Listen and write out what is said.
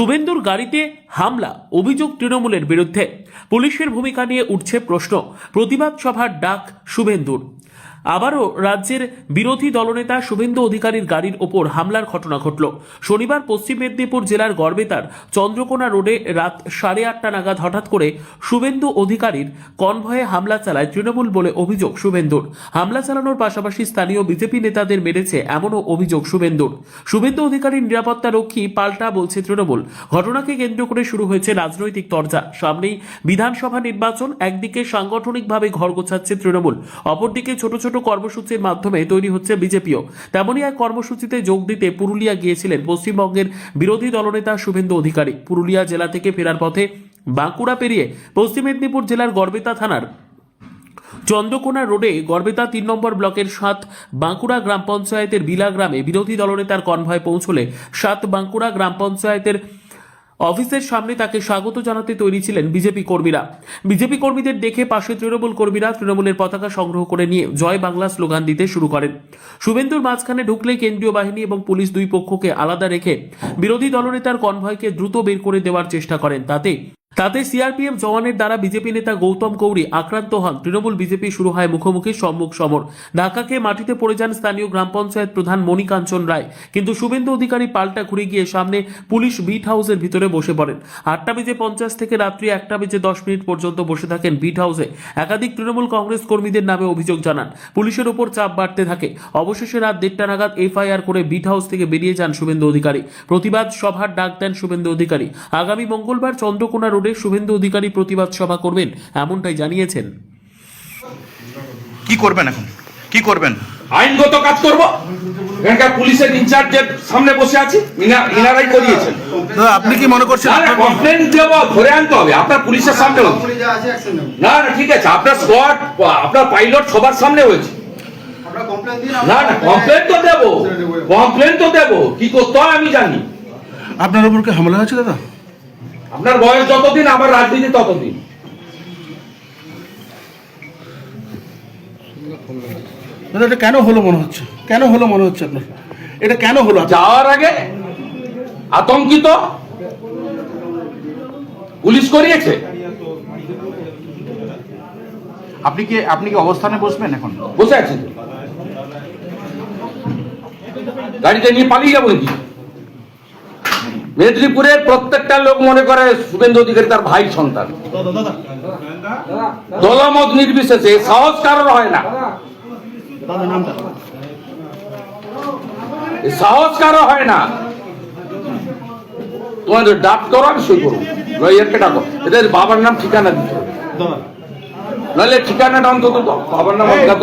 শুভেন্দুর গাড়িতে হামলা, অভিযোগ তৃণমূলের বিরুদ্ধে। পুলিশের ভূমিকা নিয়ে উঠছে প্রশ্ন। প্রতিবাদ সভার ডাক শুভেন্দুর। আবারও রাজ্যের বিরোধী দলনেতা শুভেন্দু অধিকারীর গাড়ির ওপর হামলার ঘটনা ঘটল। শনিবার পশ্চিম মেদিনীপুর জেলার গড়বেতার চন্দ্রকোনা রোডে রাত সাড়ে আটটা নাগাদ হঠাৎ করে শুভেন্দু অধিকারীর কনভয়ে হামলা চালায় তৃণমূল বলে অভিযোগ শুভেন্দুর। হামলা চালানোর পাশাপাশি স্থানীয় বিজেপি নেতাদের মেরেছে এমনও অভিযোগ শুভেন্দুর। শুভেন্দু অধিকারীর নিরাপত্তা রক্ষী পাল্টা বলছে তৃণমূল। ঘটনাকে কেন্দ্র করে শুরু হয়েছে রাজনৈতিক তরজা। সামনেই বিধানসভা নির্বাচন, একদিকে সাংগঠনিকভাবে ঘর গোছাচ্ছে তৃণমূল, অপরদিকে ছোট ছোট কর্মসূচির মাধ্যমে তৈরি হচ্ছে বিজেপিও। তেমনই এক কর্মসূচিতে যোগ দিতে পুরুলিয়া গিয়েছিলেন পশ্চিমবঙ্গের বিরোধী দলনেতা শুভেন্দু অধিকারী। পুরুলিয়া জেলা থেকে ফেরার পথে বাঁকুড়া পেরিয়ে পশ্চিম মেদিনীপুর জেলার গড়বেতা থানার চন্দ্রকোনা রোডে গড়বেতা তিন নম্বর ব্লকের সাত বাঁকুড়া গ্রাম পঞ্চায়েতের বিলা গ্রামে বিরোধী দলনেতার কনভয় পৌঁছলে সাত বাঁকুড়া গ্রাম পঞ্চায়েতের অফিসের সামনে তাকে স্বাগত জানাতে তৈরি ছিলেন বিজেপি কর্মীরা। বিজেপি কর্মীদের দেখে পাশে তৃণমূল কর্মীরা তৃণমূলের পতাকা সংগ্রহ করে নিয়ে জয় বাংলা স্লোগান দিতে শুরু করেন। শুভেন্দুর মাঝখানে ঢুকলে কেন্দ্রীয় বাহিনী এবং পুলিশ দুই পক্ষকে আলাদা রেখে বিরোধী দলনেতার কনভয়কে দ্রুত বের করে দেওয়ার চেষ্টা করেন, তাতে তাতে সিআরপিএফ জওয়ানের দ্বারা বিজেপি নেতা গৌতম কৌরি আক্রান্ত হন। তৃণমূল বিজেপি শুরু হয় মুখোমুখি সম্মুখ সমর। ঢাকাকে মাটিতে পড়ে যান স্থানীয় গ্রাম পঞ্চায়েত প্রধান মণিকাঞ্চন রায়। কিন্তু শুভেন্দু অধিকারী পাল্টা ঘুরে গিয়ে সামনে পুলিশ বিট হাউসের ভিতরে বসে পড়েন। আটটা বেজে পঞ্চাশ থেকে রাত্রি একটা বেজে দশ মিনিট পর্যন্ত বসে থাকেন বিট হাউসে। একাধিক তৃণমূল কংগ্রেস কর্মীদের নামে অভিযোগ জানান। পুলিশের ওপর চাপ বাড়তে থাকে। অবশেষে রাত দেড়টা নাগাদ এফআইআর করে বিট হাউস থেকে বেরিয়ে যান শুভেন্দু অধিকারী। প্রতিবাদ সভার ডাক দেন শুভেন্দু অধিকারী। আগামী মঙ্গলবার চন্দ্রকোনা রোডে শুভেন্দু অধিকারী প্রতিবাদ সভা করবেন এমনটাই জানিয়েছেন। কি করবেন এখন? কি করবেন? আইনগত কাজ করব। এখানকার পুলিশের ইনচার্জের সামনে বসে আছি। ইনা- ইনারাই করিয়েছেন। আপনি কি মনে করছেন আপনার- কমপ্লেন দেবো ধরে আনতে হবে। আপনার পুলিশের সামনে না না ঠিক আছে। আপনার স্কোয়াড আপনার পাইলট সবার সামনে হয়েছে। না না কমপ্লেন তো দেবো। কমপ্লেন তো দেবো। কি করতে হয় আমি জানি। আপনার উপর কি হামলা হয়েছে দাদা? আপনার বয়স যতদিন আমার রাজনীতি ততদিন। দাদা এটা কেন হলো মনে হচ্ছে? কেন হলো মনে হচ্ছে আপনার? এটা কেন হলো যাওয়ার আগে আতঙ্কিত? পুলিশ করিয়েছে? আপনি কি আপনি কি অবস্থানে বসবেন এখন? বসে আছেন তো। গাড়িতে নিয়ে পালিয়ে যাব নাকি? মেদিনীপুরের প্রত্যেকটা লোক মনে করে শুভেন্দু অধিকারী তার ভাই সন্তান। দলমত নির্বিশেষে সাহস কারণ হয় না। সাহস কারও হয় না। তোমাদের ডাক করো আমি সই করব। লয়ারকে ডাকো। এদের বাবার নাম ঠিকানা দিতে হবে। নাহলে ঠিকানাটা অন্তত। বাবার নাম অজ্ঞাত